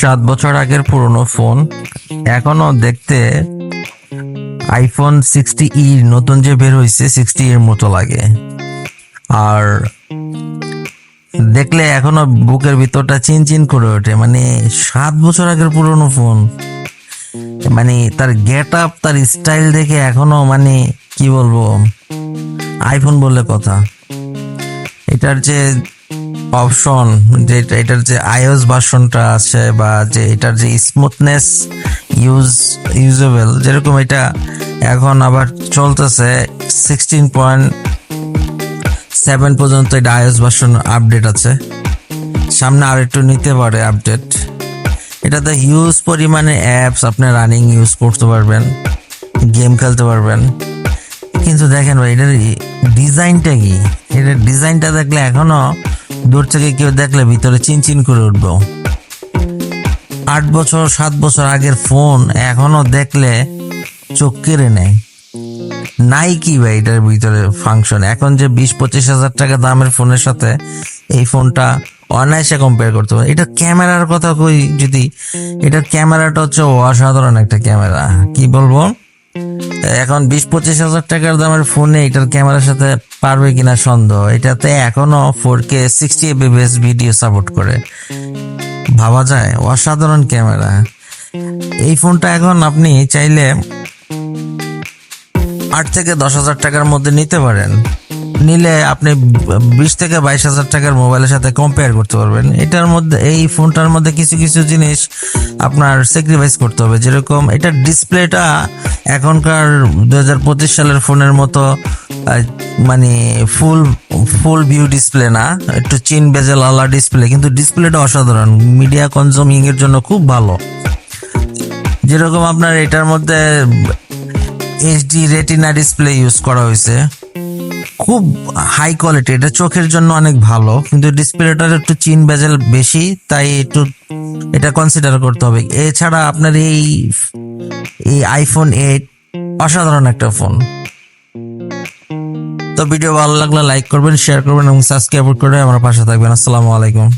সাত বছর আগের পুরনো ফোন। এখনও দেখতে আইফোন সিক্সটি ই নতুন যে বের হয়েছে সিক্সটি এর মতো লাগে। আর দেখলে এখনও বুকের ভিতরটা চিন চিন করে ওঠে। মানে সাত বছর আগের পুরনো ফোন। মানে তার গেট আপ তার স্টাইল দেখে এখনও মানে কি বলব? আইফোন বললে কথা। এটার যে অপশন যে এটার যে আইওএস ভার্সনটা আছে বা যে এটার যে স্মুথনেস ইউজ, ইউজেবল, যেরকম এটা এখন আবার চলতেছে সিক্সটিন পয়েন্ট সেভেন পর্যন্ত এটা আইওএস ভার্সন আপডেট আছে। সামনে আর একটু নিতে পারে আপডেট এটাতে হিউজ পরিমাণে অ্যাপস আপনি রানিং ইউজ করতে পারবেন গেম খেলতে পারবেন। কিন্তু দেখেন ভাই, এটার ডিজাইনটা কি? এটার ডিজাইনটা দেখলে এখনও দূর থেকে কেউ দেখলে ভিতরে চিনচিন করে উঠবো। আট বছর, সাত বছর আগের ফোন এখনও দেখলে চোখ কেড়ে নেয়। নাই কি ভাই, এটার ভিতরে ফাংশন এখন যে বিশ, পঁচিশ হাজার টাকা দামের ফোনের সাথে এই ফোনটা অনায়াসে কম্পেয়ার করতে পারে। এটা ক্যামেরার কথা কই, যদি এটার ক্যামেরাটা হচ্ছে অসাধারণ একটা ক্যামেরা। কি বলব? এখন বিশ পঁচিশ হাজার টাকার দামের ফোনে এটার ক্যামেরার সাথে পারবে কিনা সন্দেহ। এটাতে এখনও four K sixty ABS video support করে। ভাবা যায়, অসাধারণ ক্যামেরা এই ফোনটা এখন আপনি চাইলে আট থেকে দশ হাজার টাকার মধ্যে নিতে পারেন। নিলে আপনি বিশ থেকে বাইশ হাজার টাকার মোবাইলের সাথে কম্পেয়ার করতে পারবেন। এটার মধ্যে, এই ফোনটার মধ্যে কিছু কিছু জিনিস আপনার স্যাক্রিফাইস করতে হবে। যেরকম এটার ডিসপ্লেটা এখনকার দু হাজার পঁচিশ সালের ফোনের মতো মানে ফুল ফুল ভিউ ডিসপ্লে না, একটু চিন বেজেল আলা ডিসপ্লে কিন্তু ডিসপ্লেটা অসাধারণ মিডিয়া কনজিউমিং এর জন্য খুব ভালো। যেরকম আপনার এটার মধ্যে এইচডি রেটিনা ডিসপ্লে ইউজ করা হয়েছে। খুব হাই কোয়ালিটি এটা চোখের জন্য অনেক ভালো, কিন্তু ডিসপ্লেটার একটু চিন বেজেল বেশি, তাই একটু এটা কনসিডার করতে হবে। এছাড়া আপনার এই এই আইফোন এইট অসাধারণ একটা ফোন তো ভিডিও ভালো লাগলে লাইক করবেন শেয়ার করবেন এবং সাবস্ক্রাইব করে আমার পাশে থাকবেন। আসসালামু আলাইকুম।